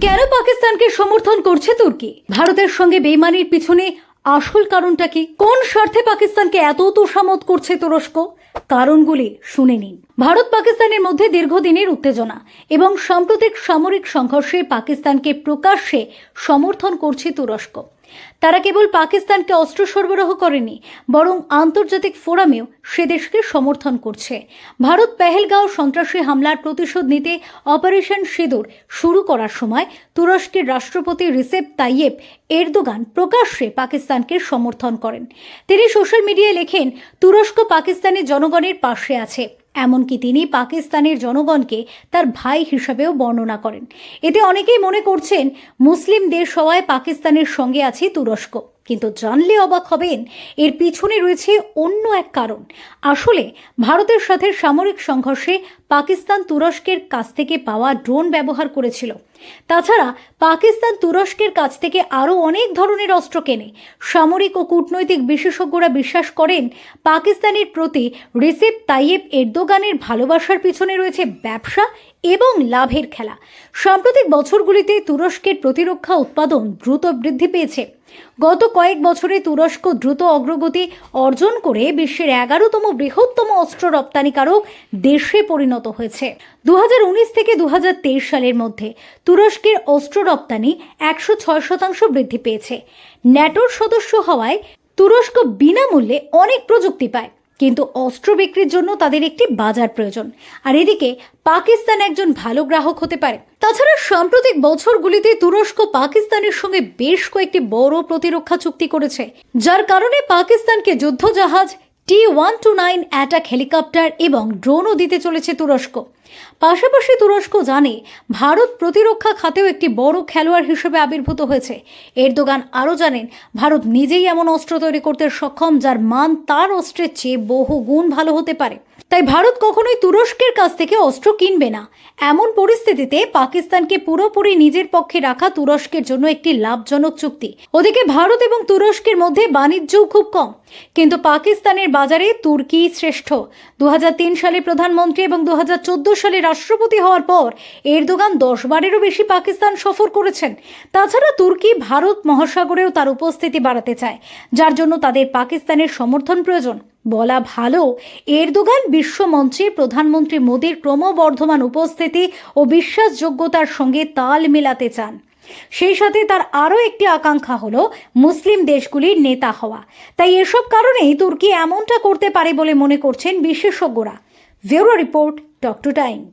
কেন পাকিস্তানকে সমর্থন করছে তুর্কি? ভারতের সঙ্গে বেইমানির পিছনে আসল কারণটা কি? কোন স্বার্থে পাকিস্তানকে এত তোষামত করছে তুরস্ক? কারণগুলি শুনে নিন। ভারত পাকিস্তানের মধ্যে দীর্ঘদিনের উত্তেজনা এবং সাম্প্রতিক সামরিক সংঘর্ষে পাকিস্তানকে প্রকাশ্যে সমর্থন করছে তুরস্ক। তারা কেবল পাকিস্তানকে অস্ত্র সরবরাহ করেনি, বরং আন্তর্জাতিক ফোরামেও সে দেশকে সমর্থন করছে। ভারত পেহেলগাঁও সন্ত্রাসী হামলার প্রতিশোধ নিতে অপারেশন সিঁদুর শুরু করার সময় তুরস্কের রাষ্ট্রপতি রিসেপ তাইয়েব এরদোগান প্রকাশ্যে পাকিস্তানকে সমর্থন করেন। তিনি সোশ্যাল মিডিয়ায় লেখেন তুরস্ক পাকিস্তানের জনগণের পাশে আছে। এমনকি তিনি পাকিস্তানের জনগণকে তার ভাই হিসাবেও বর্ণনা করেন। এতে অনেকেই মনে করছেন মুসলিম দেশ হওয়ায় পাকিস্তানের সঙ্গে আছে তুরস্ক। কিন্তু জানলে অবাক হবেন, এর পিছনে রয়েছে অন্য এক কারণ। আসলে ভারতের সাথে সামরিক সংঘর্ষে পাকিস্তান তুরস্কের কাছ থেকে পাওয়া ড্রোন ব্যবহার করেছিল। তাছাড়া পাকিস্তান তুরস্কের কাছ থেকে আরও অনেক ধরনের অস্ত্র কেনে। সামরিক ও কূটনৈতিক বিশেষজ্ঞরা বিশ্বাস করেন, পাকিস্তানের প্রতি রিসেপ তাইয়েব এরদোগানের ভালোবাসার পিছনে রয়েছে ব্যবসা এবং লাভের খেলা। সাম্প্রতিক বছরগুলিতে তুরস্কের প্রতিরক্ষা উৎপাদন দ্রুত বৃদ্ধি পেয়েছে। গত কয়েক বছরে তুরস্ক দ্রুত অগ্রগতি অর্জন করে বিশ্বের এগারোতম বৃহত্তম অস্ত্র রপ্তানিকারক দেশে পরিণত হয়েছে। দু হাজার উনিশ থেকে দু হাজার তেইশ সালের মধ্যে তুরস্কের অস্ত্র রপ্তানি একশো ছয় শতাংশ বৃদ্ধি পেয়েছে। ন্যাটোর সদস্য হওয়ায় তুরস্ক বিনামূল্যে অনেক প্রযুক্তি পায়। কিন্তু অস্ত্র বিক্রির জন্য তাদের একটি বাজার প্রয়োজন। আর এদিকে পাকিস্তান একজন ভালো গ্রাহক হতে পারে। তাছাড়া সাম্প্রতিক বছরগুলিতে তুরস্ক পাকিস্তানের সঙ্গে বেশ কয়েকটি বড় প্রতিরক্ষা চুক্তি করেছে। যার কারণে পাকিস্তানকে যুদ্ধজাহাজ T one two nine attack helicopter এবং ড্রোনও দিতে চলেছে তুরস্ক। পাশাপাশি তুরস্ক জানে, ভারত প্রতিরক্ষা খাতেও একটি বড় খেলোয়াড় হিসেবে আবির্ভূত হয়েছে। এরদোগান আরও জানেন, ভারত নিজেই এমন অস্ত্র তৈরি করতে সক্ষম, যার মান তার অস্ত্রের চেয়ে বহু গুণ ভালো হতে পারে। তাই ভারত কখনোই তুরস্কের কাছ থেকে অস্ত্র কিনবে না। এমন পরিস্থিতিতে পাকিস্তানকে পুরোপুরি নিজের পক্ষে রাখা তুরস্কের জন্য একটি লাভজনক চুক্তি। ওদিকে ভারত এবং তুরস্কের মধ্যে বাণিজ্যও খুব কম। কিন্তু পাকিস্তানের বাজারে তুর্কি শ্রেষ্ঠ। দু হাজার তিন সালে প্রধানমন্ত্রী এবং দু হাজার চোদ্দ সালে রাষ্ট্রপতি হওয়ার পর এরদোগান দশ বারেরও বেশি পাকিস্তান সফর করেছেন। তাছাড়া তুর্কি ভারত মহাসাগরেও তার উপস্থিতি বাড়াতে চায়, যার জন্য তাদের পাকিস্তানের সমর্থন প্রয়োজন। বলা ভালো, এরদোগান বিশ্বমঞ্চে প্রধানমন্ত্রী মোদীর ক্রমবর্ধমান উপস্থিতি ও বিশ্বাসযোগ্যতার সঙ্গে তাল মেলাতে চান। সেই সাথে তার আরও একটি আকাঙ্ক্ষা হলো মুসলিম দেশগুলির নেতা হওয়া। তাই এসব কারণেই তুর্কি এমনটা করতে পারে বলে মনে করছেন বিশেষজ্ঞরা। Bureau report talk to time.